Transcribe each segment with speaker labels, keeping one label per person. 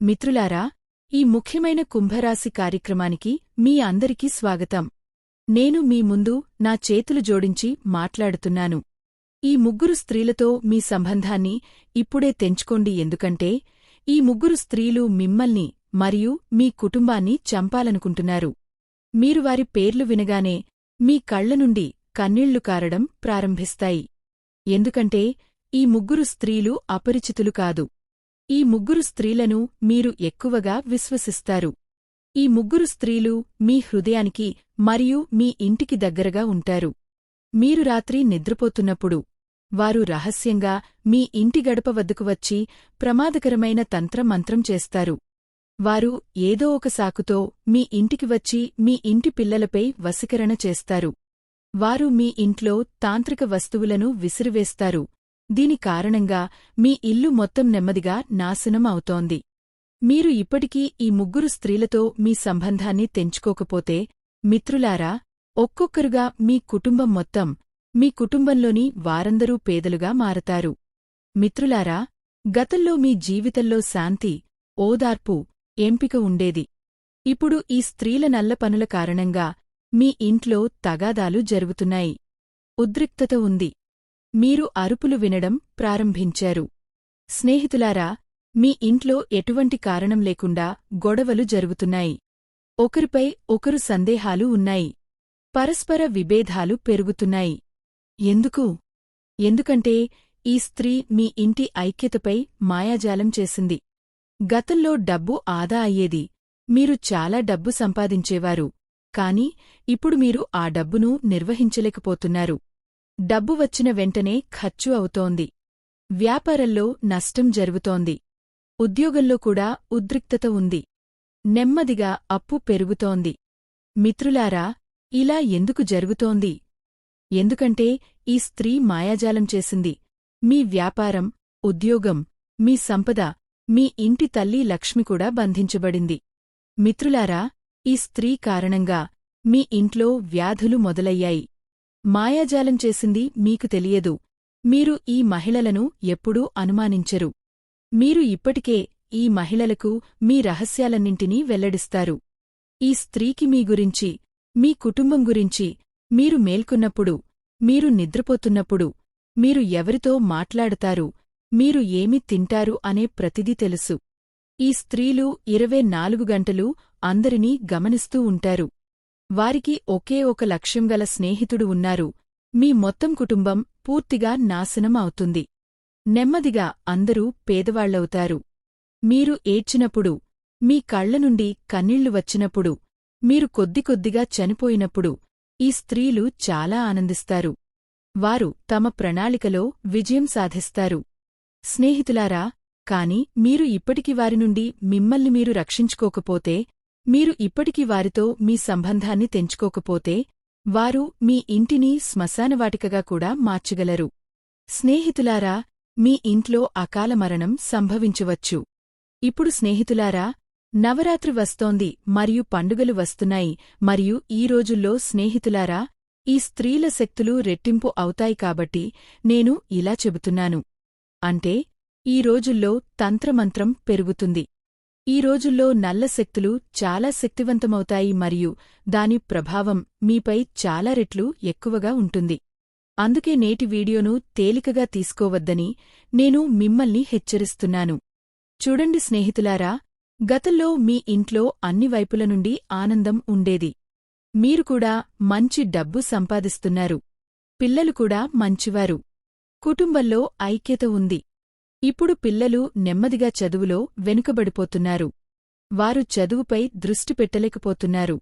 Speaker 1: మిత్రులారా ఈ ముఖ్యమైన కుంభరాశి కార్యక్రమానికి మీ అందరికీ స్వాగతం. నేను మీ ముందు నా చేతులు జోడించి మాట్లాడుతున్నాను. ఈ ముగ్గురు స్త్రీలతో మీ సంబంధాన్ని ఇప్పుడే తెంచుకోండి ఎందుకంటే ఈ ముగ్గురు స్త్రీలు మిమ్మల్ని మరియు మీ కుటుంబాన్ని చంపాలనుకుంటున్నారు. మీరు వారి పేర్లు వినగానే మీ కళ్ళ నుండి కన్నీళ్ళు కారడం ప్రారంభిస్తాయి. ఎందుకంటే ఈ ముగ్గురు స్త్రీలు అపరిచితులు కాదు. ఈ ముగ్గురు స్త్రీలను మీరు ఎక్కువగా విశ్వసిస్తారు. ఈ ముగ్గురు స్త్రీలు మీ హృదయానికి మరియు మీ ఇంటికి దగ్గరగా ఉంటారు. మీరు రాత్రి నిద్రపోతున్నప్పుడు వారు రహస్యంగా మీ ఇంటి గడప వద్దకు వచ్చి ప్రమాదకరమైన తంత్రమంత్రం చేస్తారు. వారు ఏదో ఒక సాకుతో మీ ఇంటికి వచ్చి మీ ఇంటి పిల్లలపై వశీకరణ చేస్తారు. వారు మీ ఇంట్లో తాంత్రిక వస్తువులను విసిరివేస్తారు. దీని కారణంగా మీ ఇల్లు మొత్తం నెమ్మదిగా నాశనం అవుతోంది. మీరు ఇప్పటికీ ఈ ముగ్గురు స్త్రీలతో మీ సంబంధాన్ని తెంచుకోకపోతే మిత్రులారా ఒక్కొక్కరుగా మీ కుటుంబం మొత్తం మీ కుటుంబంలోని వారందరూ పేదలుగా మారతారు. మిత్రులారా గతంలో మీ జీవితంలో శాంతి ఓదార్పు ఎంపిక ఉండేది. ఇప్పుడు ఈ స్త్రీల నల్ల పనుల కారణంగా మీ ఇంట్లో తగాదాలు జరుగుతున్నాయి. ఉద్రిక్తత ఉంది. మీరు అరుపులు వినడం ప్రారంభించారు. స్నేహితులారా మీ ఇంట్లో ఎటువంటి కారణం లేకుండా గొడవలు జరుగుతున్నాయి. ఒకరిపై ఒకరు సందేహాలు ఉన్నాయి. పరస్పర విభేదాలు పెరుగుతున్నాయి. ఎందుకు? ఎందుకంటే ఈ స్త్రీ మీ ఇంటి ఐక్యతపై మాయాజాలం చేసింది. గతంలో డబ్బు ఆదా అయ్యేది. మీరు చాలా డబ్బు సంపాదించేవారు. కాని ఇప్పుడు మీరు ఆ డబ్బును నిర్వహించలేకపోతున్నారు. డబ్బు వచ్చిన వెంటనే ఖర్చు అవుతోంది. వ్యాపారంలో నష్టం జరుగుతోంది. ఉద్యోగంలో కూడా ఉద్రిక్తత ఉంది. నెమ్మదిగా అప్పు పెరుగుతోంది. మిత్రులారా ఇలా ఎందుకు జరుగుతోంది? ఎందుకంటే ఈ స్త్రీ మాయాజాలం చేసింది. మీ వ్యాపారం ఉద్యోగం మీ సంపద మీ ఇంటి తల్లి లక్ష్మి కూడా బంధించబడింది. మిత్రులారా ఈ స్త్రీ కారణంగా మీ ఇంట్లో వ్యాధులు మొదలయ్యాయి. మాయాజాలం చేసింది మీకు తెలియదు. మీరు ఈ మహిళలను ఎప్పుడూ అనుమానించరు. మీరు ఇప్పటికే ఈ మహిళలకు మీ రహస్యాలన్నింటినీ వెల్లడిస్తారు. ఈ స్త్రీకి మీ గురించి మీ కుటుంబం గురించి మీరు మేల్కొన్నప్పుడు మీరు నిద్రపోతున్నప్పుడు మీరు ఎవరితో మాట్లాడతారు మీరు ఏమి తింటారు అనే ప్రతిదీ తెలుసు. ఈ స్త్రీలు ఇరవై నాలుగు గంటలు అందరినీ గమనిస్తూ ఉంటారు. వారికి ఒకే ఒక లక్ష్యం గల స్నేహితుడు ఉన్నారు. మీ మొత్తం కుటుంబం పూర్తిగా నాశనం అవుతుంది. నెమ్మదిగా అందరూ పేదవాళ్ళవుతారు మీరు ఏడ్చినప్పుడు మీ కళ్ళ నుండి కన్నీళ్ళు వచ్చినప్పుడు మీరు కొద్ది కొద్దిగా చనిపోయినప్పుడు ఈ స్త్రీలు చాలా ఆనందిస్తారు. వారు తమ ప్రణాళికలో విజయం సాధిస్తారు. స్నేహితులారా కాని మీరు ఇప్పటికి వారి నుండి మిమ్మల్ని మీరు రక్షించుకోకపోతే మీరు ఇప్పటికి వారితో మీ సంబంధాన్ని తెంచుకోకపోతే వారు మీ ఇంటిని శ్మశానవాటికగా కూడా మార్చగలరు. స్నేహితులారా మీ ఇంట్లో అకాల మరణం సంభవించవచ్చు. ఇప్పుడు స్నేహితులారా నవరాత్రి వస్తోంది మరియు పండుగలు వస్తున్నాయి మరియు ఈ రోజుల్లో స్నేహితులారా ఈ స్త్రీల శక్తులు రెట్టింపు అవుతాయి కాబట్టి నేను ఇలా చెబుతున్నాను. అంటే ఈ రోజుల్లో తంత్రమంత్రం పెరుగుతుంది. ఈ రోజుల్లో నల్ల శక్తులు చాలా శక్తివంతమవుతాయి మరియు దాని ప్రభావం మీపై చాలా రెట్లు ఎక్కువగా ఉంటుంది. అందుకే నేటి వీడియోను తేలికగా తీసుకోవద్దని నేను మిమ్మల్ని హెచ్చరిస్తున్నాను. చూడండి స్నేహితులారా గతంలో మీ ఇంట్లో అన్ని వైపుల నుండి ఆనందం ఉండేది. మీరు కూడా మంచి డబ్బు సంపాదిస్తున్నారు. పిల్లలు కూడా మంచివారు. కుటుంబంలో ఐక్యత ఉంది. ఇప్పుడు పిల్లలు నెమ్మదిగా చదువులో వెనుకబడిపోతున్నారు. వారు చదువుపై దృష్టి పెట్టలేకపోతున్నారు.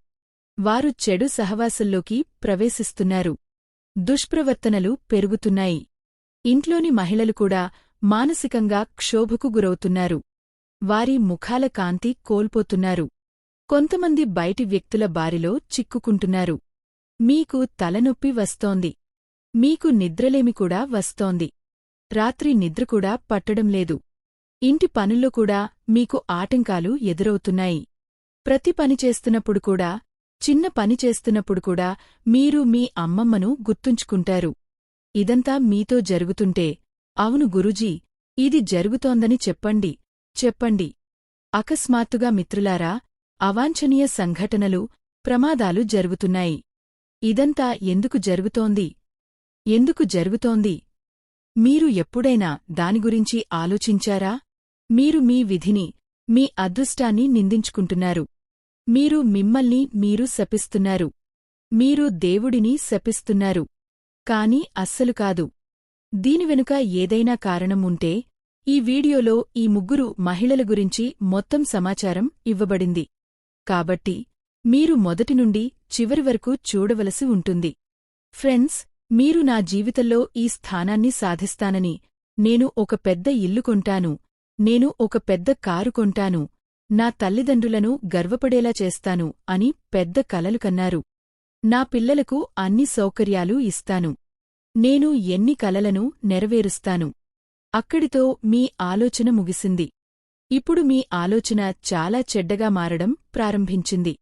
Speaker 1: వారు చెడు సహవాసుల్లోకి ప్రవేశిస్తున్నారు. దుష్ప్రవర్తనలు పెరుగుతున్నాయి. ఇంట్లోని మహిళలు కూడా మానసికంగా క్షోభకు గురవుతున్నారు. వారి ముఖాల కాంతి కోల్పోతున్నారు. కొంతమంది బయటి వ్యక్తుల బారిలో చిక్కుకుంటున్నారు. మీకు తలనొప్పి వస్తోంది. మీకు నిద్రలేమి కూడా వస్తోంది. రాత్రి నిద్ర కూడా పట్టడం లేదు. ఇంటి పనుల్లో కూడా మీకు ఆటంకాలు ఎదురవుతున్నాయి. ప్రతి పని చేస్తున్నప్పుడు కూడా చిన్న పని చేస్తున్నప్పుడు కూడా మీరు మీ అమ్మమ్మను గుర్తుంచుకుంటారు. ఇదంతా మీతో జరుగుతుంటే అవును గురుజీ ఇది జరుగుతోందని చెప్పండి చెప్పండి. అకస్మాత్తుగా మిత్రులారా అవాంఛనీయ సంఘటనలు ప్రమాదాలు జరుగుతున్నాయి. ఇదంతా ఎందుకు జరుగుతోంది? ఎందుకు జరుగుతోంది? మీరు ఎప్పుడైనా దాని గురించి ఆలోచించారా? మీరు మీ విధిని మీ అదృష్టాన్ని నిందించుకుంటున్నారు. మీరు మిమ్మల్ని మీరు శపిస్తున్నారు. మీరు దేవుడిని శపిస్తున్నారు. కాని అస్సలు కాదు. దీని వెనుక ఏదైనా కారణం ఉంటే ఈ వీడియోలో ఈ ముగ్గురు మహిళల గురించి మొత్తం సమాచారం ఇవ్వబడింది. కాబట్టి మీరు మొదటి నుండి చివరి వరకు చూడవలసి ఉంటుంది. ఫ్రెండ్స్ మీరు నా జీవితంలో ఈ స్థానాన్ని సాధిస్తానని నేను ఒక పెద్ద ఇల్లు కొంటాను నేను ఒక పెద్ద కారు కొంటాను నా తల్లిదండ్రులను గర్వపడేలా చేస్తాను అని పెద్ద కలలు కన్నారు. నా పిల్లలకు అన్ని సౌకర్యాలు ఇస్తాను. నేను ఎన్ని కలలను నెరవేరుస్తాను. అక్కడితో మీ ఆలోచన ముగిసింది. ఇప్పుడు మీ ఆలోచన చాలా చెడ్డగా మారడం ప్రారంభించింది.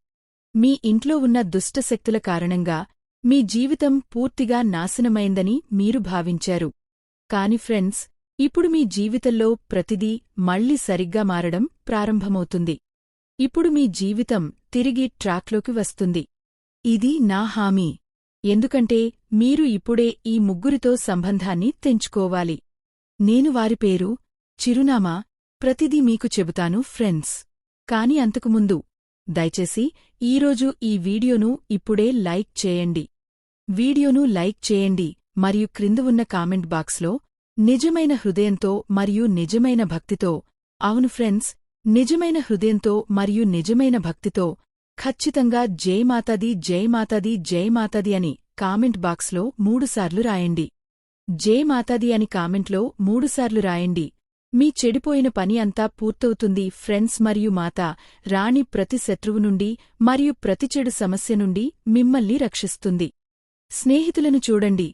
Speaker 1: మీ ఇంట్లో ఉన్న దుష్టశక్తుల కారణంగా మీ జీవితం పూర్తిగా నాశనమైందని మీరు భావించారు. కాని ఫ్రెండ్స్ ఇప్పుడు మీ జీవితంలో ప్రతిదీ మళ్ళీ సరిగ్గా మారడం ప్రారంభమవుతుంది. ఇప్పుడు మీ జీవితం తిరిగి ట్రాక్లోకి వస్తుంది. ఇది నా హామీ. ఎందుకంటే మీరు ఇప్పుడే ఈ ముగ్గురితో సంబంధాన్ని తెంచుకోవాలి. నేను వారి పేరు చిరునామా ప్రతిదీ మీకు చెబుతాను ఫ్రెండ్స్. కాని అంతకుముందు దయచేసి ఈరోజు ఈ వీడియోను ఇప్పుడే లైక్ చేయండి. వీడియోను లైక్ చేయండి మరియు క్రింద ఉన్న కామెంట్ బాక్స్లో నిజమైన హృదయంతో మరియు నిజమైన భక్తితో అవును ఫ్రెండ్స్ నిజమైన హృదయంతో మరియు నిజమైన భక్తితో ఖచ్చితంగా జై జయమాతాది జయమాతాది జై అని కామెంట్ బాక్స్లో మూడుసార్లు రాయండి. జయమాతాది అని కామెంట్లో మూడుసార్లు రాయండి. మీ చెడిపోయిన పని అంతా పూర్తవుతుంది ఫ్రెండ్స్ మరియు మాత రాణి ప్రతి శత్రువు నుండి మరియు ప్రతి చెడు సమస్య నుండి మిమ్మల్ని రక్షిస్తుంది. స్నేహితులను చూడండి.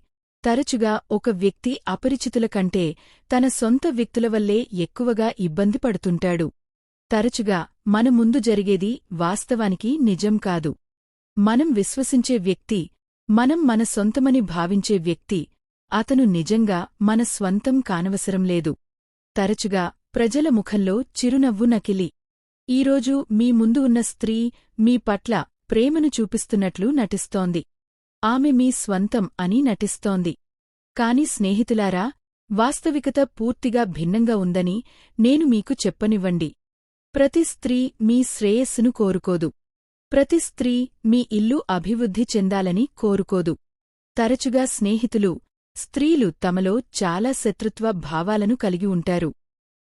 Speaker 1: తరచుగా ఒక వ్యక్తి అపరిచితుల కంటే తన సొంత వ్యక్తుల వల్లే ఎక్కువగా ఇబ్బంది పడుతుంటాడు. తరచుగా మన ముందు జరిగేది వాస్తవానికి నిజం కాదు. మనం విశ్వసించే వ్యక్తి మనం మన సొంతమని భావించే వ్యక్తి అతను నిజంగా మన స్వంతం కానవసరం లేదు. తరచుగా ప్రజల ముఖంలో చిరునవ్వు నకిలి. ఈరోజు మీ ముందు ఉన్న స్త్రీ మీ పట్ల ప్రేమను చూపిస్తున్నట్లు నటిస్తోంది. ఆమె మీ స్వంతం అని నటిస్తోంది. కాని స్నేహితులారా వాస్తవికత పూర్తిగా భిన్నంగా ఉందని నేను మీకు చెప్పనివ్వండి. ప్రతి స్త్రీ మీ శ్రేయస్సును కోరుకోదు. ప్రతి స్త్రీ మీ ఇల్లు అభివృద్ధి చెందాలని కోరుకోదు. తరచుగా స్నేహితులు స్త్రీలు తమలో చాలా శత్రుత్వ భావాలను కలిగి ఉంటారు.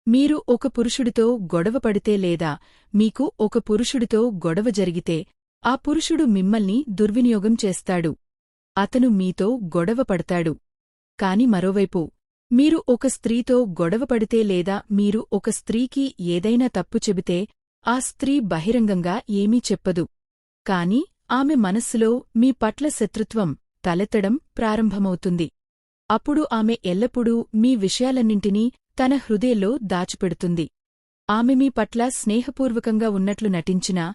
Speaker 1: మీరు ఒక పురుషుడితో గొడవ పడితే లేదా మీకు ఒక పురుషుడితో గొడవ జరిగితే ఆ పురుషుడు మిమ్మల్ని దుర్వినియోగం చేస్తాడు. అతను మీతో గొడవపడతాడు కాని మరోవైపు మీరు ఒక స్త్రీతో గొడవపడితే లేదా మీరు ఒక స్త్రీకి ఏదైనా తప్పు చెబితే ఆ స్త్రీ బహిరంగంగా ఏమీ చెప్పదు. కాని ఆమె మనస్సులో మీ పట్ల శత్రుత్వం తలెత్తడం ప్రారంభమవుతుంది. అప్పుడు ఆమె ఎల్లప్పుడూ మీ విషయాలన్నింటినీ తన హృదయంలో దాచిపెడుతుంది. ఆమె మీ పట్ల స్నేహపూర్వకంగా ఉన్నట్లు నటించినా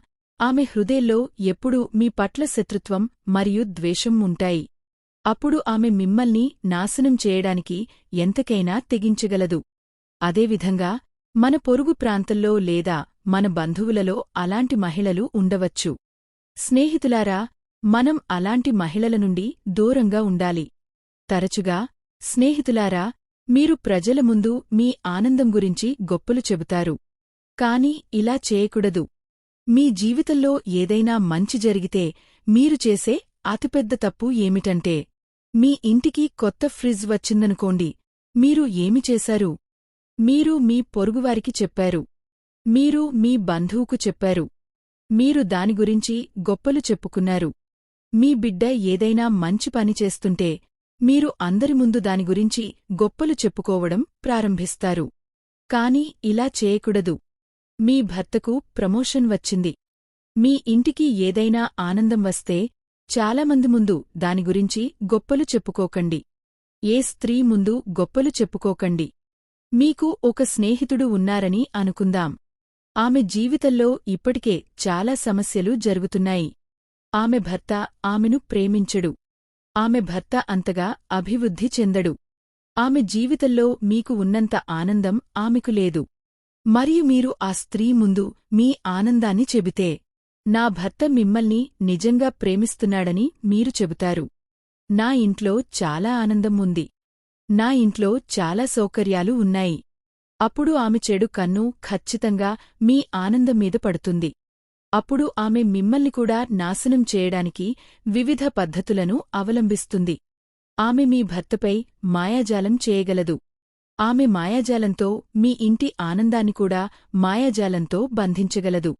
Speaker 1: ఆమె హృదయంలో ఎప్పుడూ మీ పట్ల శత్రుత్వం మరియు ద్వేషం ఉంటాయి. అప్పుడు ఆమె మిమ్మల్ని నాశనం చేయడానికి ఎంతకైనా తెగించగలదు. అదేవిధంగా మన పొరుగు ప్రాంతంలో లేదా మన బంధువులలో అలాంటి మహిళలు ఉండవచ్చు. స్నేహితులారా మనం అలాంటి మహిళల నుండి దూరంగా ఉండాలి. తరచుగా స్నేహితులారా మీరు ప్రజల ముందు మీ ఆనందం గురించి గొప్పలు చెబుతారు. కాని ఇలా చేయకూడదు. మీ జీవితంలో ఏదైనా మంచి జరిగితే మీరు చేసే అతిపెద్ద తప్పు ఏమిటంటే మీ ఇంటికి కొత్త ఫ్రిజ్ వచ్చిందనుకోండి మీరు ఏమి చేశారు? మీరు మీ పొరుగువారికి చెప్పారు. మీరు మీ బంధువుకు చెప్పారు. మీరు దాని గురించి గొప్పలు చెప్పుకున్నారు. మీ బిడ్డ ఏదైనా మంచి పని చేస్తుంటే మీరు అందరి ముందు దాని గురించి గొప్పలు చెప్పుకోవడం ప్రారంభిస్తారు. కాని ఇలా చేయకూడదు. మీ భర్తకు ప్రమోషన్ వచ్చింది. మీ ఇంటికి ఏదైనా ఆనందం వస్తే చాలామంది ముందు దాని గురించి గొప్పలు చెప్పుకోకండి. ఏ స్త్రీ ముందు గొప్పలు చెప్పుకోకండి. మీకు ఒక స్నేహితుడు ఉన్నారని అనుకుందాం. ఆమె జీవితంలో ఇప్పటికే చాలా సమస్యలు జరుగుతున్నాయి. ఆమె భర్త ఆమెను ప్రేమించడు. ఆమె భర్త అంతగా అభివృద్ధి చెందడు. ఆమె జీవితంలో మీకు ఉన్నంత ఆనందం ఆమెకు లేదు. మరియు మీరు ఆ స్త్రీ ముందు మీ ఆనందాన్ని చెబితే నా భర్త మిమ్మల్ని నిజంగా ప్రేమిస్తున్నాడని మీరు చెబుతారు. నా ఇంట్లో చాలా ఆనందం ఉంది. నా ఇంట్లో చాలా సౌకర్యాలు ఉన్నాయి. అప్పుడు ఆమె చెడు కన్ను ఖచ్చితంగా మీ ఆనందం మీద పడుతుంది. అప్పుడు ఆమె మిమ్మల్ని కూడా నాశనం చేయడానికి వివిధ పద్ధతులను అవలంబిస్తుంది. ఆమె మీ భర్తపై మాయాజాలం చేయగలదు. ఆమె మాయాజాలంతో మీ ఇంటి ఆనందాన్ని కూడా మాయాజాలంతో బంధించగలదు.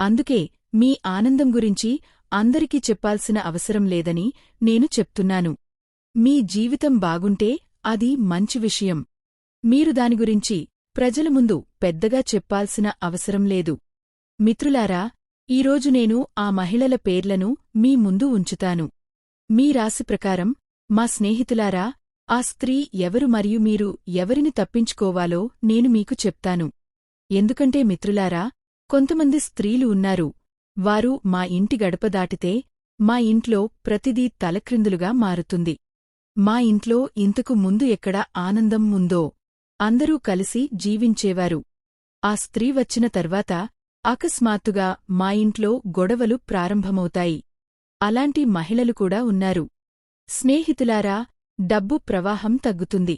Speaker 1: అందుకే మీ ఆనందం గురించి అందరికీ చెప్పాల్సిన అవసరం లేదని నేను చెప్తున్నాను. మీ జీవితం బాగుంటే అది మంచి విషయం. మీరు దాని గురించి ప్రజల ముందు పెద్దగా చెప్పాల్సిన అవసరం లేదు. మిత్రులారా ఈరోజు నేను ఆ మహిళల పేర్లను మీ ముందు ఉంచుతాను. మీ రాశి ప్రకారం మా స్నేహితులారా ఆ స్త్రీ ఎవరు మరియు మీరు ఎవరిని తప్పించుకోవాలో నేను మీకు చెప్తాను. ఎందుకంటే మిత్రులారా కొంతమంది స్త్రీలు ఉన్నారు. వారు మా ఇంటి గడప దాటితే మా ఇంట్లో ప్రతిదీ తలక్రిందులుగా మారుతుంది. మా ఇంట్లో ఇంతకు ముందు ఎక్కడ ఆనందం ఉందో అందరూ కలిసి జీవించేవారు. ఆ స్త్రీ వచ్చిన తర్వాత అకస్మాత్తుగా మా ఇంట్లో గొడవలు ప్రారంభమవుతాయి. అలాంటి మహిళలు కూడా ఉన్నారు. స్నేహితులారా డబ్బు ప్రవాహం తగ్గుతుంది.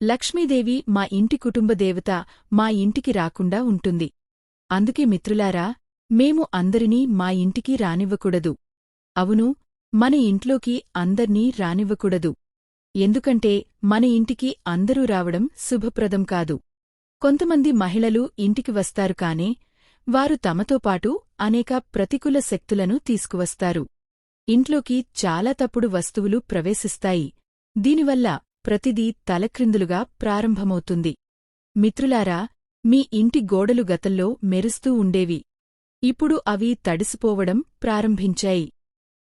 Speaker 1: లక్ష్మీదేవి మా ఇంటి కుటుంబ దేవత మా ఇంటికి రాకుండా ఉంటుంది. అందుకే మిత్రులారా మేము అందరినీ మా ఇంటికి రానివ్వకూడదు. అవును మన ఇంట్లోకి అందర్నీ రానివ్వకూడదు. ఎందుకంటే మన ఇంటికి అందరూ రావడం శుభప్రదం కాదు. కొంతమంది మహిళలు ఇంటికి వస్తారు కానే వారు తమతో పాటు అనేక ప్రతికూల శక్తులను తీసుకువస్తారు. ఇంట్లోకి చాలా తప్పుడు వస్తువులు ప్రవేశిస్తాయి. దీనివల్ల ప్రతిదీ తలక్రిందులుగా ప్రారంభమవుతుంది. మిత్రులారా మీ ఇంటి గోడలు గతంలో మెరుస్తూ ఉండేవి. ఇప్పుడు అవి తడిసిపోవడం ప్రారంభించాయి.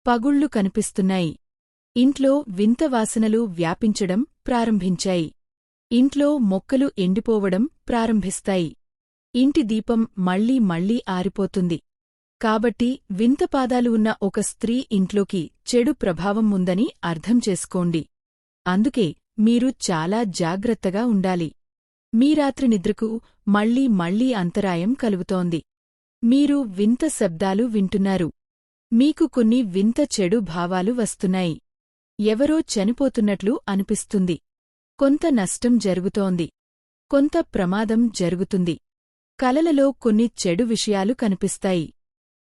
Speaker 1: పగుళ్ళు కనిపిస్తున్నాయి. ఇంట్లో వింత వాసనలు వ్యాపించడం ప్రారంభించాయి. ఇంట్లో మొక్కలు ఎండిపోవడం ప్రారంభిస్తాయి. ఇంటి దీపం మళ్ళీ మళ్ళీ ఆరిపోతుంది. కాబట్టి వింత పాదాలు ఉన్న ఒక స్త్రీ ఇంట్లోకి చెడు ప్రభావం ఉందని అర్థం చేసుకోండి. అందుకే మీరు చాలా జాగ్రత్తగా ఉండాలి. మీ రాత్రి నిద్రకు మళ్ళీ మళ్ళీ అంతరాయం కలుగుతోంది. మీరు వింత శబ్దాలు వింటున్నారు. మీకు కొన్ని వింత చెడు భావాలు వస్తున్నాయి. ఎవరో చనిపోతున్నట్లు అనిపిస్తుంది. కొంత నష్టం జరుగుతోంది. కొంత ప్రమాదం జరుగుతుంది. కలలలో కొన్ని చెడు విషయాలు కనిపిస్తాయి.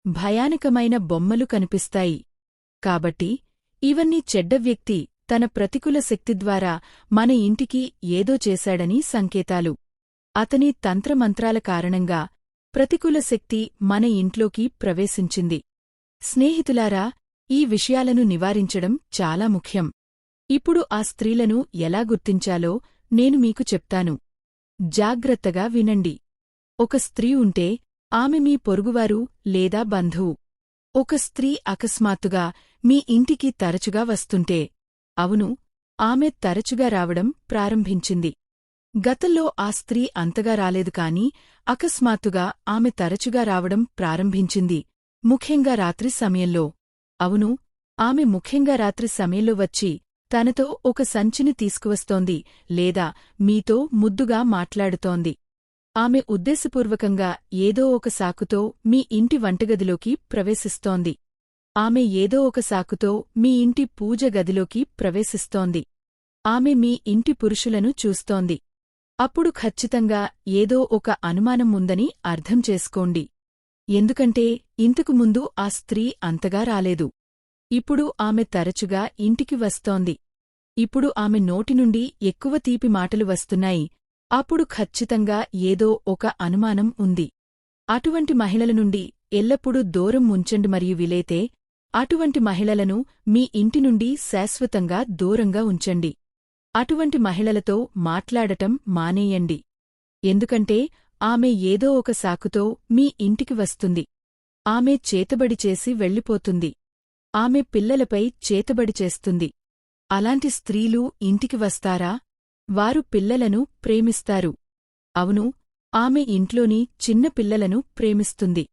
Speaker 1: భయానకమైన బొమ్మలు కనిపిస్తాయి. కాబట్టి ఇవన్నీ చెడ్డ వ్యక్తి తన ప్రతికూల శక్తి ద్వారా మన ఇంటికి ఏదో చేశాడని సంకేతాలు. అతని తంత్రమంత్రాల కారణంగా ప్రతికూల శక్తి మన ఇంట్లోకి ప్రవేశించింది. స్నేహితులారా ఈ విషయాలను నివారించడం చాలా ముఖ్యం. ఇప్పుడు ఆ స్త్రీలను ఎలా గుర్తించాలో నేను మీకు చెప్తాను. జాగ్రత్తగా వినండి. ఒక స్త్రీ ఉంటే ఆమె మీ పొరుగువారు లేదా బంధువు. ఒక స్త్రీ అకస్మాత్తుగా మీ ఇంటికి తరచుగా వస్తుంటే అవును ఆమె తరచుగా రావడం ప్రారంభించింది. గతంలో ఆ స్త్రీ అంతగా రాలేదు కాని అకస్మాత్తుగా ఆమె తరచుగా రావడం ప్రారంభించింది. ముఖ్యంగా రాత్రి సమయంలో. అవును ఆమె ముఖ్యంగా రాత్రి సమయంలో వచ్చి తనతో ఒక సంచిని తీసుకువస్తోంది లేదా మీతో ముద్దుగా మాట్లాడుతోంది. ఆమె ఉద్దేశపూర్వకంగా ఏదో ఒక సాకుతో మీ ఇంటి వంటగదిలోకి ప్రవేశిస్తోంది. ఆమె ఏదో ఒక సాకుతో మీ ఇంటి పూజ గదిలోకి ప్రవేశిస్తోంది. ఆమె మీ ఇంటి పురుషులను చూస్తోంది. అప్పుడు ఖచ్చితంగా ఏదో ఒక అనుమానం ఉందని అర్థం చేసుకోండి. ఎందుకంటే ఇంతకు ముందు ఆ స్త్రీ అంతగా రాలేదు. ఇప్పుడు ఆమె తరచుగా ఇంటికి వస్తోంది. ఇప్పుడు ఆమె నోటి నుండి ఎక్కువ తీపి మాటలు వస్తున్నాయి. అప్పుడు ఖచ్చితంగా ఏదో ఒక అనుమానం ఉంది. అటువంటి మహిళల నుండి ఎల్లప్పుడూ దూరం ఉంచండి మరియు విలేతే అటువంటి మహిళలను మీ ఇంటి నుండి శాశ్వతంగా దూరంగా ఉంచండి. అటువంటి మహిళలతో మాట్లాడటం మానేయండి. ఎందుకంటే ఆమె ఏదో ఒక సాకుతో మీ ఇంటికి వస్తుంది. ఆమె చేతబడి చేసి వెళ్ళిపోతుంది. ఆమె పిల్లలపై చేతబడి చేస్తుంది. అలాంటి స్త్రీలు ఇంటికి వస్తారా? వారు పిల్లలను ప్రేమిస్తారు. అవును ఆమె ఇంట్లోని చిన్న పిల్లలను ప్రేమిస్తుంది.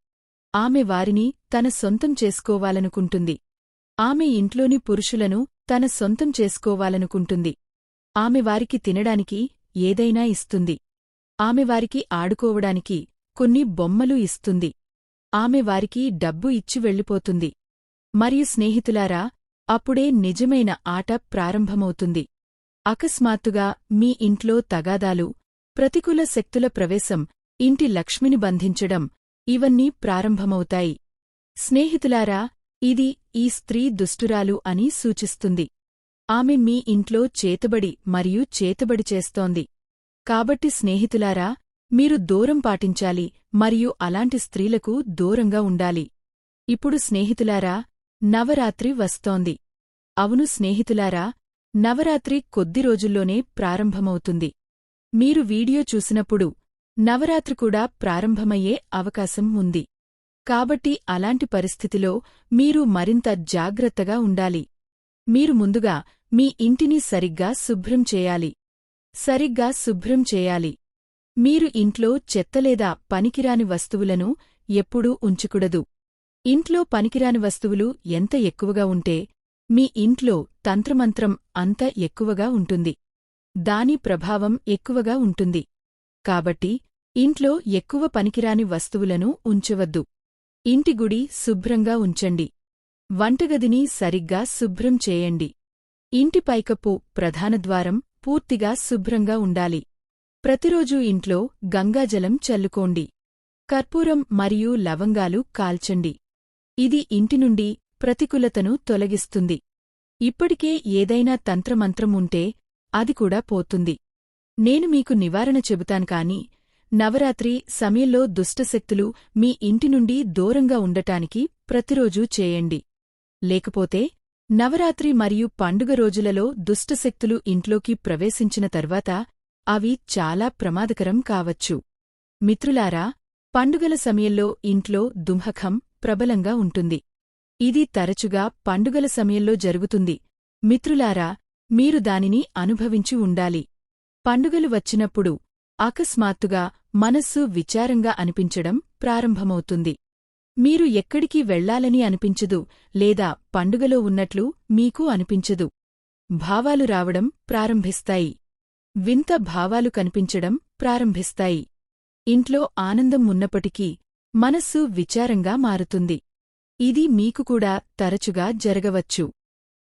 Speaker 1: ఆమె వారిని తన సొంతం చేసుకోవాలనుకుంటుంది. ఆమె ఇంట్లోని పురుషులను తన సొంతం చేసుకోవాలనుకుంటుంది. ఆమె వారికి తినడానికి ఏదైనా ఇస్తుంది. ఆమె వారికి ఆడుకోవడానికి కొన్ని బొమ్మలు ఇస్తుంది. ఆమె వారికి డబ్బు ఇచ్చి వెళ్ళిపోతుంది. మరియు స్నేహితులారా అప్పుడే నిజమైన ఆట ప్రారంభమవుతుంది. అకస్మాత్తుగా మీ ఇంట్లో తగాదాలు ప్రతికూల శక్తుల ప్రవేశం ఇంటి లక్ష్మిని బంధించడం ఇవన్నీ ప్రారంభమవుతాయి. స్నేహితులారా ఇది ఈ స్త్రీ దుష్టురాలు అని సూచిస్తుంది. ఆమె మీ ఇంట్లో చేతబడి మరియు చేతబడి చేస్తోంది. కాబట్టి స్నేహితులారా మీరు దూరం పాటించాలి మరియు అలాంటి స్త్రీలకు దూరంగా ఉండాలి. ఇప్పుడు స్నేహితులారా నవరాత్రి వస్తోంది. అవును స్నేహితులారా నవరాత్రి కొద్ది రోజుల్లోనే ప్రారంభమవుతుంది. మీరు వీడియో చూసినప్పుడు నవరాత్రి కూడా ప్రారంభమయ్యే అవకాశం ఉంది. కాబట్టి అలాంటి పరిస్థితిలో మీరు మరింత జాగ్రత్తగా ఉండాలి. మీరు ముందుగా మీ ఇంటిని సరిగ్గా శుభ్రం చేయాలి. సరిగ్గా శుభ్రం చేయాలి. మీరు ఇంట్లో చెత్త లేదా పనికిరాని వస్తువులను ఎప్పుడూ ఉంచకూడదు. ఇంట్లో పనికిరాని వస్తువులు ఎంత ఎక్కువగా ఉంటే మీ ఇంట్లో తంత్రమంత్రం అంత ఎక్కువగా ఉంటుంది. దాని ప్రభావం ఎక్కువగా ఉంటుంది. కాబట్టి ఇంట్లో ఎక్కువ పనికిరాని వస్తువులను ఉంచవద్దు. ఇంటి గుడి శుభ్రంగా ఉంచండి. వంటగదిని సరిగ్గా శుభ్రం చేయండి. ఇంటి పైకప్పు ప్రధానద్వారం పూర్తిగా శుభ్రంగా ఉండాలి. ప్రతిరోజూ ఇంట్లో గంగాజలం చల్లుకోండి. కర్పూరం మరియు లవంగాలు కాల్చండి. ఇది ఇంటి నుండి ప్రతికూలతను తొలగిస్తుంది. ఇప్పటికే ఏదైనా తంత్రమంత్రం ఉంటే అది కూడా పోతుంది. నేను మీకు నివారణ చెబుతాను కాని నవరాత్రి సమయంలో దుష్టశక్తులు మీ ఇంటి నుండి దూరంగా ఉండటానికి ప్రతిరోజూ చేయండి. లేకపోతే నవరాత్రి మరియు పండుగ రోజులలో దుష్టశక్తులు ఇంట్లోకి ప్రవేశించిన తర్వాత అవి చాలా ప్రమాదకరం కావచ్చు. మిత్రులారా పండుగల సమయంలో ఇంట్లో దుంహఖం ప్రబలంగా ఉంటుంది. ఇది తరచుగా పండుగల సమయంలో జరుగుతుంది. మిత్రులారా మీరు దానిని అనుభవించి ఉండాలి. పండుగలు వచ్చినప్పుడు అకస్మాత్తుగా మనస్సు విచారంగా అనిపించడం ప్రారంభమవుతుంది. మీరు ఎక్కడికి వెళ్ళాలని అనిపించదు లేదా పండుగలో ఉన్నట్లు మీకు అనిపించదు. భావాలు రావడం ప్రారంభిస్తాయి. వింత భావాలు కనిపించడం ప్రారంభిస్తాయి. ఇంట్లో ఆనందం ఉన్నప్పటికీ మనస్సు విచారంగా మారుతుంది. ఇది మీకు కూడా తరచుగా జరగవచ్చు.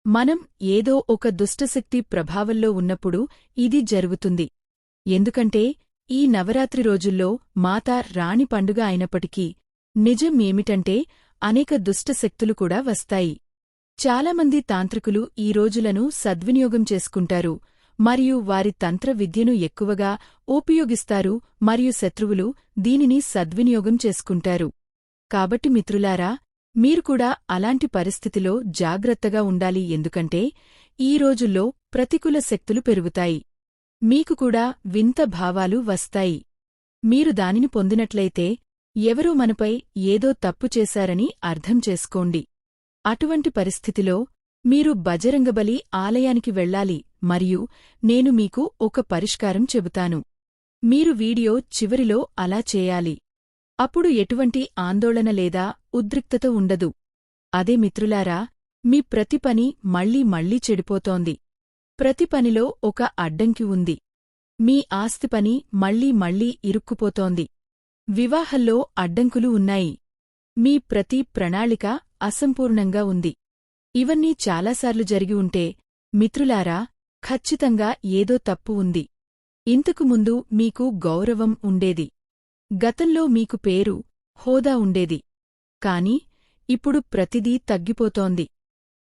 Speaker 1: మనం ఏదో ఒక దుష్టశక్తి ప్రభావంలో ఉన్నప్పుడు ఇది జరుగుతుంది. ఎందుకంటే ఈ నవరాత్రి రోజుల్లో మాతా రాణి పండుగ అయినప్పటికీ నిజం ఏమిటంటే అనేక దుష్టశక్తులు కూడా వస్తాయి. చాలామంది తాంత్రికులు ఈ రోజులను సద్వినియోగం చేసుకుంటారు మరియు వారి తంత్ర విద్యను ఎక్కువగా ఉపయోగిస్తారు మరియు శత్రువులు దీనిని సద్వినియోగం చేసుకుంటారు. కాబట్టి మిత్రులారా మీరు కూడా అలాంటి పరిస్థితిలో జాగ్రత్తగా ఉండాలి ఎందుకంటే ఈ రోజుల్లో ప్రతికూల శక్తులు పెరుగుతాయి. మీకు కూడా వింత భావాలు వస్తాయి. మీరు దానిని పొందినట్లయితే ఎవరో మనపై ఏదో తప్పు చేశారని అర్థం చేసుకోండి. అటువంటి పరిస్థితిలో మీరు బజరంగబలి ఆలయానికి వెళ్ళాలి మరియు నేను మీకు ఒక పరిష్కారం చెబుతాను. మీరు వీడియో చివరిలో అలా చేయాలి. అప్పుడు ఎటువంటి ఆందోళన లేదా ఉద్రిక్తత ఉండదు. అదే మిత్రులారా మీ ప్రతి పని మళ్ళీ మళ్ళీ చెడిపోతోంది. ప్రతి పనిలో ఒక అడ్డంకి ఉంది. మీ ఆస్తి పని మళ్ళీ మళ్ళీ ఇరుక్కుపోతోంది. వివాహంలో అడ్డంకులు ఉన్నాయి. మీ ప్రతి ప్రణాళిక అసంపూర్ణంగా ఉంది. ఇవన్నీ చాలాసార్లు జరిగి ఉంటే మిత్రులారా ఖచ్చితంగా ఏదో తప్పు ఉంది. ఇంతకు ముందు మీకు గౌరవం ఉండేది. గతంలో మీకు పేరు హోదా ఉండేది. కాని ఇప్పుడు ప్రతిదీ తగ్గిపోతోంది.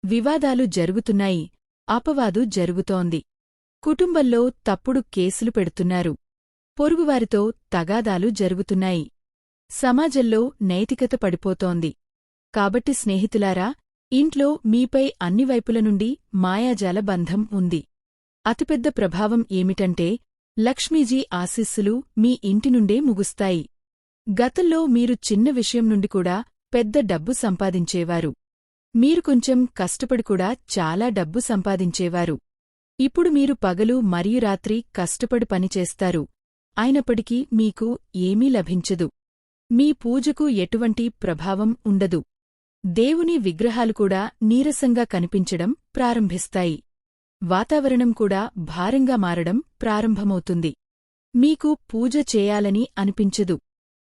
Speaker 1: వివాదాలు జరుగుతున్నాయి. అపవాదు జరుగుతోంది. కుటుంబంలో తప్పుడు కేసులు పెడుతున్నారు. పొరుగువారితో తగాదాలు జరుగుతున్నాయి. సమాజంలో నైతికత పడిపోతోంది. కాబట్టి స్నేహితులారా ఇంట్లో మీపై అన్ని వైపుల నుండి మాయాజాల బంధం ఉంది. అతిపెద్ద ప్రభావం ఏమిటంటే లక్ష్మీజీ ఆశీస్సులు మీ ఇంటి నుండే ముగుస్తాయి. గతంలో మీరు చిన్న విషయం నుండి కూడా పెద్ద డబ్బు సంపాదించేవారు. మీరు కొంచెం కష్టపడి కూడా చాలా డబ్బు సంపాదించేవారు. ఇప్పుడు మీరు పగలు మరియు రాత్రి కష్టపడి పనిచేస్తారు అయినప్పటికీ మీకు ఏమీ లభించదు. మీ పూజకు ఎటువంటి ప్రభావం ఉండదు. దేవుని విగ్రహాలు కూడా నీరసంగా కనిపించడం ప్రారంభిస్తాయి. వాతావరణం కూడా భారంగా మారడం ప్రారంభమవుతుంది. మీకు పూజ చేయాలని అనిపించదు.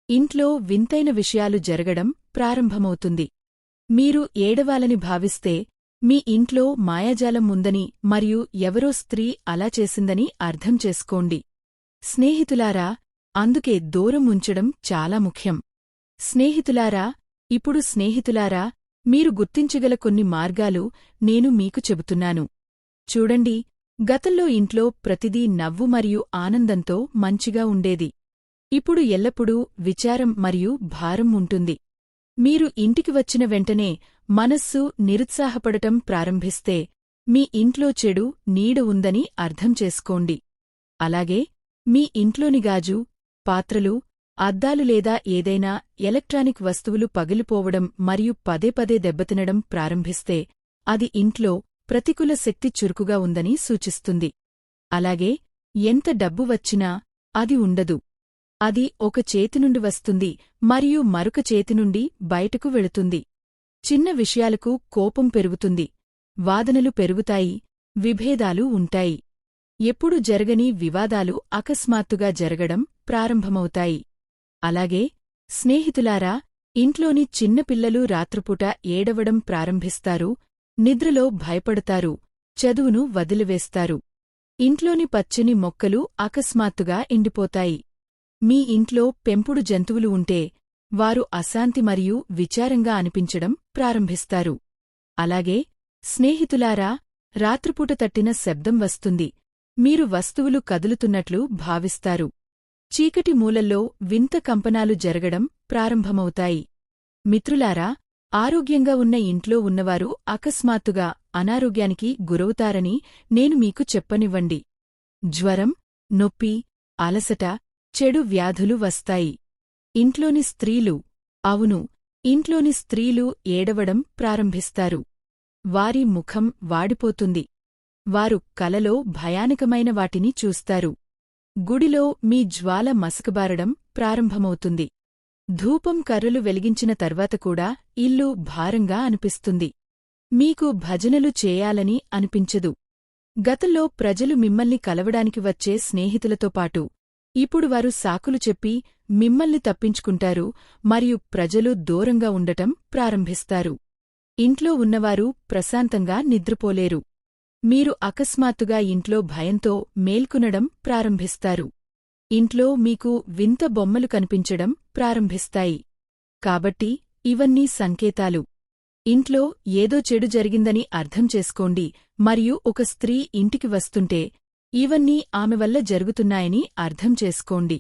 Speaker 1: ఇంట్లో వింతైన విషయాలు జరగడం ప్రారంభమవుతుంది. మీరు ఏడవాలని భావిస్తే మీ ఇంట్లో మాయాజాలం ఉందని మరియు ఎవరో స్త్రీ అలా చేసిందని అర్థం చేసుకోండి. స్నేహితులారా అందుకే దూరం ఉంచడం చాలా ముఖ్యం. స్నేహితులారా ఇప్పుడు స్నేహితులారా మీరు గుర్తించగల కొన్ని మార్గాలు నేను మీకు చెబుతున్నాను. చూడండి గతంలో ఇంట్లో ప్రతిదీ నవ్వు మరియు ఆనందంతో మంచిగా ఉండేది. ఇప్పుడు ఎల్లప్పుడూ విచారం మరియు భారం ఉంటుంది. మీరు ఇంటికి వచ్చిన వెంటనే మనస్సు నిరుత్సాహపడటం ప్రారంభిస్తే మీ ఇంట్లో చెడు నీడ ఉందని అర్థం చేసుకోండి. అలాగే మీ ఇంట్లోని గాజు పాత్రలు అద్దాలు లేదా ఏదైనా ఎలక్ట్రానిక్ వస్తువులు పగిలిపోవడం మరియు పదే పదే దెబ్బతినడం ప్రారంభిస్తే అది ఇంట్లో ప్రతికూల శక్తి చురుకుగా ఉందని సూచిస్తుంది. అలాగే ఎంత డబ్బు వచ్చినా అది ఉండదు. అది ఒక చేతినుండి వస్తుంది మరియు మరొక చేతినుండి బయటకు వెళుతుంది. చిన్న విషయాలకు కోపం పెరుగుతుంది. వాదనలు పెరుగుతాయి. విభేదాలు ఉంటాయి. ఎప్పుడు జరగని వివాదాలు అకస్మాత్తుగా జరగడం ప్రారంభమవుతాయి. అలాగే స్నేహితులారా ఇంట్లోని చిన్నపిల్లలు రాత్రిపూట ఏడవడం ప్రారంభిస్తారు నిద్రలో భయపడతారు చదువును వదిలివేస్తారు. ఇంట్లోని పచ్చని మొక్కలు అకస్మాత్తుగా ఎండిపోతాయి. మీ ఇంట్లో పెంపుడు జంతువులు ఉంటే వారు అశాంతి మరియు విచారంగా అనిపించడం ప్రారంభిస్తారు. అలాగే స్నేహితులారా రాత్రిపూట తట్టిన శబ్దం వస్తుంది. మీరు వస్తువులు కదులుతున్నట్లు భావిస్తారు. చీకటి మూలల్లో వింత కంపనాలు జరగడం ప్రారంభమవుతాయి. మిత్రులారా ఆరోగ్యంగా ఉన్న ఇంట్లో ఉన్నవారు అకస్మాత్తుగా అనారోగ్యానికి గురవుతారని నేను మీకు చెప్పనివ్వండి. జ్వరం నొప్పి అలసట చెడు వ్యాధులు వస్తాయి. ఇంట్లోని స్త్రీలు అవును ఇంట్లోని స్త్రీలు ఏడవడం ప్రారంభిస్తారు. వారి ముఖం వాడిపోతుంది. వారు కలలో భయానకమైన వాటిని చూస్తారు. గుడిలో మీ జ్వాల మసకబారడం ప్రారంభమవుతుంది. ధూపం కర్రలు వెలిగించిన తర్వాత కూడా ఇల్లు భారంగా అనిపిస్తుంది. మీకు భజనలు చేయాలని అనిపించదు. గతంలో ప్రజలు మిమ్మల్ని కలవడానికి వచ్చే స్నేహితులతో పాటు ఇప్పుడు వారు సాకులు చెప్పి మిమ్మల్ని తప్పించుకుంటారు మరియు ప్రజలు దూరంగా ఉండటం ప్రారంభిస్తారు. ఇంట్లో ఉన్నవారు ప్రశాంతంగా నిద్రపోలేరు. మీరు అకస్మాత్తుగా ఇంట్లో భయంతో మేల్కొనడం ప్రారంభిస్తారు. ఇంట్లో మీకు వింత బొమ్మలు కనిపించడం ప్రారంభిస్తాయి. కాబట్టి ఇవన్నీ సంకేతాలు. ఇంట్లో ఏదో చెడు జరిగిందని అర్థం చేసుకోండి మరియు ఒక స్త్రీ ఇంటికి వస్తుంటే ఇవన్నీ ఆమె వల్ల జరుగుతున్నాయని అర్థం చేసుకోండి.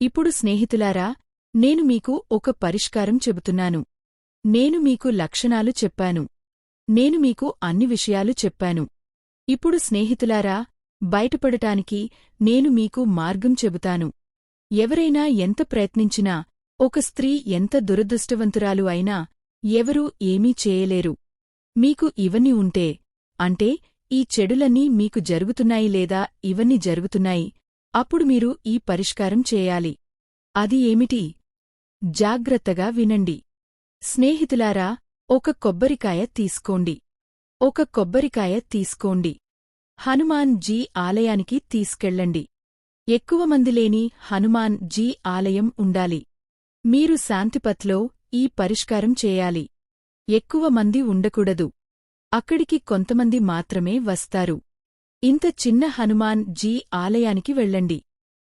Speaker 1: ఇప్పుడు స్నేహితులారా నేను మీకు ఒక పరిష్కారం చెబుతున్నాను. నేను మీకు లక్షణాలు చెప్పాను. నేను మీకు అన్ని విషయాలు చెప్పాను. ఇప్పుడు స్నేహితులారా బయటపడటానికి నేను మీకు మార్గం చెబుతాను. ఎవరైనా ఎంత ప్రయత్నించినా ఒక స్త్రీ ఎంత దురదృష్టవంతురాలు అయినా ఎవరూ ఏమీ చేయలేరు. మీకు ఇవన్నీ ఉంటే అంటే ఈ చెడులన్నీ మీకు జరుగుతున్నాయి లేదా ఇవన్నీ జరుగుతున్నాయి అప్పుడు మీరు ఈ పరిష్కారం చేయాలి. అది ఏమిటి? జాగ్రత్తగా వినండి. స్నేహితులారా ఒక కొబ్బరికాయ తీసుకోండి. ఒక కొబ్బరికాయ తీసుకోండి. హనుమాన్ జీ ఆలయానికి తీసుకెళ్ళండి. ఎక్కువ మంది లేని హనుమాన్ జీ ఆలయం ఉండాలి. మీరు శాంతిపత్లో ఈ పరిష్కారం చేయాలి. ఎక్కువ మంది ఉండకూడదు. అక్కడికి కొంతమంది మాత్రమే వస్తారు. ఇంత చిన్న హనుమాన్ జీ ఆలయానికి వెళ్ళండి.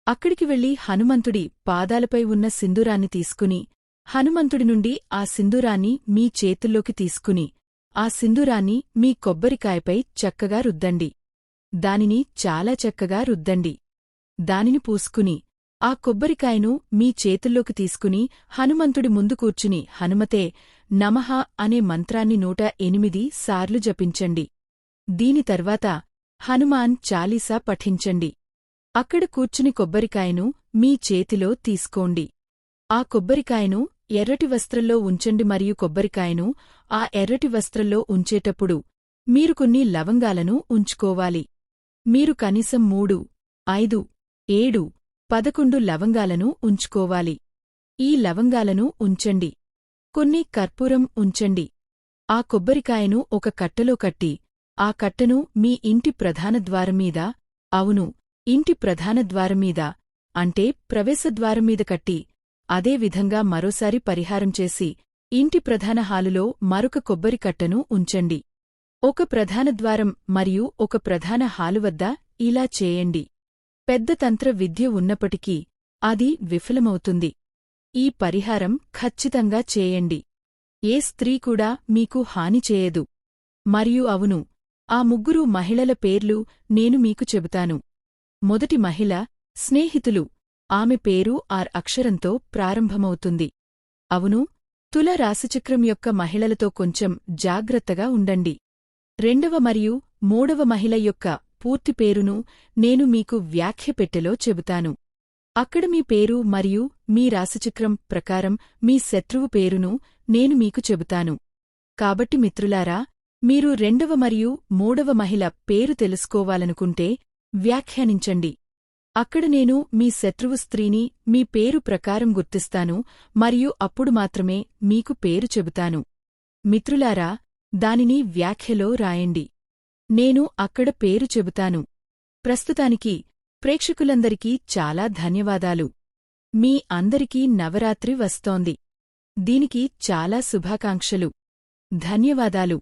Speaker 1: అక్కడికి వెళ్ళి హనుమంతుడి పాదాలపై ఉన్న సింధూరాన్ని తీసుకుని హనుమంతుడి నుండి ఆ సింధూరాన్ని మీ చేతుల్లోకి తీసుకుని ఆ సింధూరాన్ని మీ కొబ్బరికాయపై చక్కగా రుద్దండి. దానిని చాలా చక్కగా రుద్దండి. దానిని పూసుకుని ఆ కొబ్బరికాయను మీ చేతుల్లోకి తీసుకుని హనుమంతుడి ముందు కూర్చుని హనుమతే నమః అనే మంత్రాన్ని నూట ఎనిమిది సార్లు జపించండి. దీని తర్వాత హనుమాన్ చాలీసా పఠించండి. అక్కడ కూర్చుని కొబ్బరికాయను మీ చేతిలో తీసుకోండి. ఆ కొబ్బరికాయను ఎర్రటి వస్త్రంలో ఉంచండి మరియు కొబ్బరికాయను ఆ ఎర్రటి వస్త్రంలో ఉంచేటప్పుడు మీరు కొన్ని లవంగాలను ఉంచుకోవాలి. మీరు కనీసం మూడు ఐదు ఏడు పదకొండు లవంగాలను ఉంచుకోవాలి. ఈ లవంగాలను ఉంచండి. కొన్ని కర్పూరం ఉంచండి. ఆ కొబ్బరికాయను ఒక కట్టలో కట్టి ఆ కట్టను మీ ఇంటి ప్రధాన ద్వారమీద అవును ఇంటి ప్రధాన ద్వారమీద అంటే ప్రవేశద్వారమీద కట్టి అదే విధంగా మరోసారి పరిహారం చేసి ఇంటి ప్రధాన హాలులో మరొక కొబ్బరి కట్టను ఉంచండి. ఒక ప్రధాన ద్వారం మరియు ఒక ప్రధాన హాలు వద్ద ఇలా చేయండి. పెద్ద తంత్ర విద్య ఉన్నప్పటికీ అది విఫలమవుతుంది. ఈ పరిహారం ఖచ్చితంగా చేయండి. ఏ స్త్రీ కూడా మీకు హాని చేయదు. మరియు అవును ఆ ముగ్గురు మహిళల పేర్లు నేను మీకు చెబుతాను. మొదటి మహిళ స్నేహితులు. ఆమె పేరు ఆర్ అక్షరంతో ప్రారంభమవుతుంది. అవును తుల రాశిచక్రం యొక్క మహిళలతో కొంచెం జాగ్రత్తగా ఉండండి. రెండవ మరియు మూడవ మహిళ యొక్క పూర్తి పేరును నేను మీకు వ్యాఖ్యపెట్టెలో చెబుతాను. అక్కడ మీ పేరు మరియు మీ రాశిచక్రం ప్రకారం మీ శత్రువు పేరును నేను మీకు చెబుతాను. కాబట్టి మిత్రులారా మీరు రెండవ మరియు మూడవ మహిళ పేరు తెలుసుకోవాలనుకుంటే వ్యాఖ్యానించండి. అక్కడ నేను మీ శత్రువు స్త్రీని మీ పేరు ప్రకారం గుర్తిస్తాను మరియు అప్పుడు మాత్రమే మీకు పేరు చెబుతాను. మిత్రులారా దానిని వ్యాఖ్యలో రాయండి. నేను అక్కడ పేరు చెబుతాను. ప్రస్తుతానికి ప్రేక్షకులందరికీ చాలా ధన్యవాదాలు. మీ అందరికీ నవరాత్రి వస్తోంది. దీనికి చాలా శుభాకాంక్షలు. ధన్యవాదాలు.